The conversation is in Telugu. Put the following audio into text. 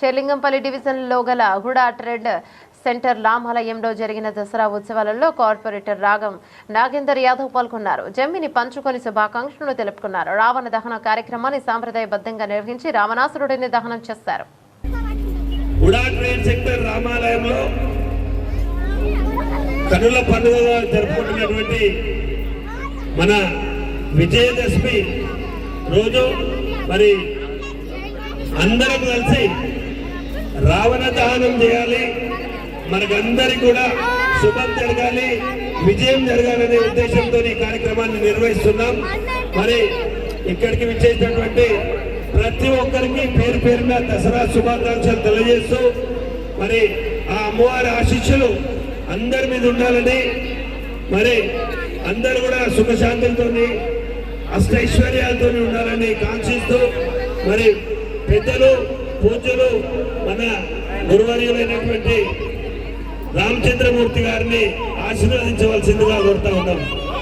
షేర్లింగంపల్లి డివిజన్లో గల హుడా ట్రేడ్ సెంటర్ లామాలయంలో జరిగిన దసరా ఉత్సవాలలో కార్పొరేటర్ రాగం నాగేందర్ యాదవ్ పాల్గొన్నారు. జమ్మిని పంచుకొని శుభాకాంక్షలు తెలుపుకున్నారు. రావణ దహన కార్యక్రమాన్ని సాంప్రదాయబద్ధంగా నిర్వహించి రావణాసురుడిని దహనం చేస్తారు. కనుల పండుగ జరుపుకుంటున్నటువంటి మన విజయదశమి రోజు మరి అందరం కలిసి రావణ దహనం చేయాలి. మనకందరికి కూడా శుభం జరగాలి. విజయం జరగాలనే ఉద్దేశంతో ఈ కార్యక్రమాన్ని నిర్వహిస్తున్నాం. మరి ఇక్కడికి విచ్చేసినటువంటి ప్రతి ఒక్కరికి పేరు పేరున దసరా శుభాకాంక్షలు తెలియజేస్తూ మరి ఆ అమ్మవారి ఆశీస్సులు అందరి మీద ఉండాలని మరి అందరు కూడా సుఖశాంతులతో అష్టైశ్వర్యాలతో ఉండాలని కాంక్షిస్తూ మరి పెద్దలు పూజలు మన గురువర్యులైనటువంటి రామచంద్రమూర్తి గారిని ఆశీర్వదించవలసిందిగా కోరుతా ఉన్నాం.